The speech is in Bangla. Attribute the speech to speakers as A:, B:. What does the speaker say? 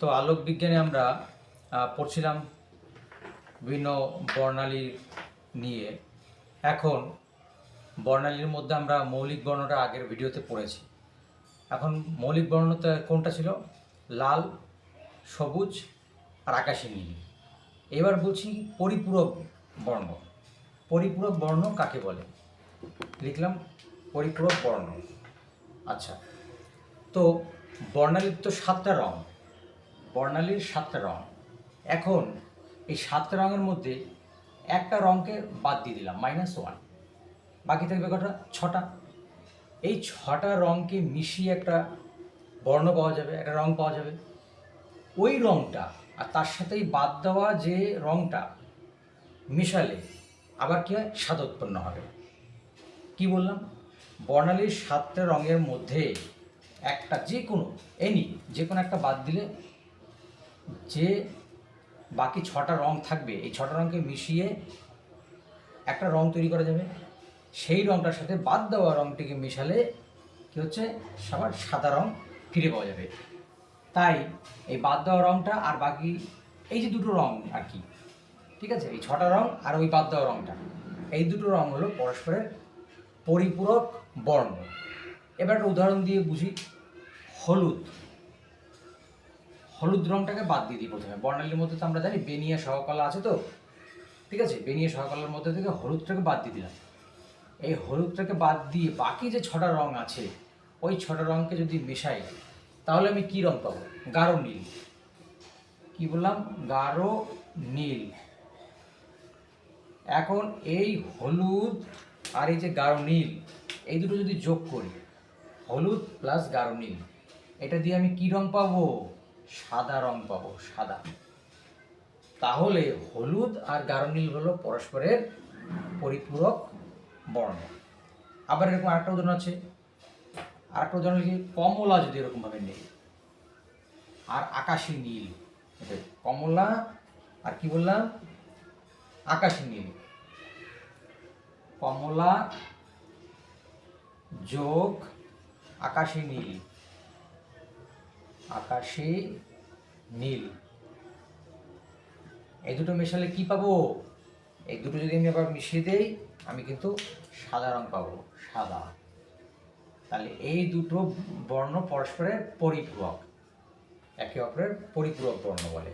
A: তো আলোক বিজ্ঞানে আমরা পড়ছিলাম বিভিন্ন বর্ণালী নিয়ে। এখন বর্ণালীর মধ্যে আমরা মৌলিক বর্ণটা আগের ভিডিওতে পড়েছি। এখন মৌলিক বর্ণটা কোনটা ছিল? লাল, সবুজ আর আকাশি নীল। এবার বলছি পরিপূরক বর্ণ। পরিপূরক বর্ণ কাকে বলে? লিখলাম পরিপূরক বর্ণ। আচ্ছা তো বর্ণালীর তো সাতটা রং। বর্ণালীর সাতটা রং। এখন এই সাতটা রঙের মধ্যে একটা রঙকে বাদ দিয়ে দিলাম মাইনাস ওয়ান বাকি থাকবে কটা? ছটা। এই ছটা রঙকে মিশিয়ে একটা বর্ণ পাওয়া যাবে, একটা রং পাওয়া যাবে। ওই রংটা আর তার সাথেই বাদ দেওয়া যে রংটা মিশালে আবার কী হয়? স্বাদ উৎপন্ন হবে। কি বললাম? বর্ণালীর সাতটা রঙের মধ্যে একটা যে কোনো এনি যে কোনো একটা বাদ দিলে যে বাকি ছটা রং থাকবে, এই ছটা রঙকে মিশিয়ে একটা রং তৈরি করা যাবে। সেই রংটার সাথে বাদ দেওয়া রংটিকে মেশালে কী হচ্ছে? সবার সাদা রং ফিরে পাওয়া যাবে। তাই এই বাদ দেওয়া রংটা আর বাকি এই যে দুটো রং আর কি, ঠিক আছে? এই ছটা রং আর ওই বাদ দেওয়া রংটা। এই দুটো রং হলো পরস্পরের পরিপূরক বর্ণ। এবার একটা উদাহরণ দিয়ে বুঝি। হলুদ। হলুদ রংটাকে বাদ দিয়ে দিই প্রথমে। বর্ণালীর মধ্যে তো আমরা জানি বেনিয়া সহকলা আছে তো। ঠিক আছে? বেনিয়া সহকলার মধ্যে থেকে হলুদটাকে বাদ দিয়ে দিলাম। এই হলুদটাকে বাদ দিয়ে বাকি যে ছটা রং আছে, ওই ছটা রংকে যদি মেশাই, তাহলে আমি কী রং পাবো? গাঢ় নীল। কি বললাম? গাঢ় নীল। এখন এই হলুদ আর এই যে গাঢ় নীল, এই দুটো যদি যোগ করি, হলুদ প্লাস গাঢ় নীল, এটা দিয়ে আমি কী রং পাবো? সাদা রং পাবো, সাদা। তাহলে হলুদ আর গাঢ় নীল হলো পরস্পরের পরিপূরক বর্ণ। আবার এরকম আরেকটা উদাহরণ আছে। আরেকটা উদাহরণ লিখি কমলা যদি এরকমভাবে নেই, আর আকাশি নীল কমলা আর কি বললাম? আকাশি নীল। কমলা যোগ আকাশি নীল। আকাশি নীল। এই দুটো মেশালে কি পাবো? এই দুটো যদি আমি আবার মিশিয়ে দেই, আমি কিন্তু সাদা রং পাবো, সাদা। তাহলে এই দুটো বর্ণ পরস্পরের পরিপূরক, একে অপরের পরিপূরক বর্ণ বলে।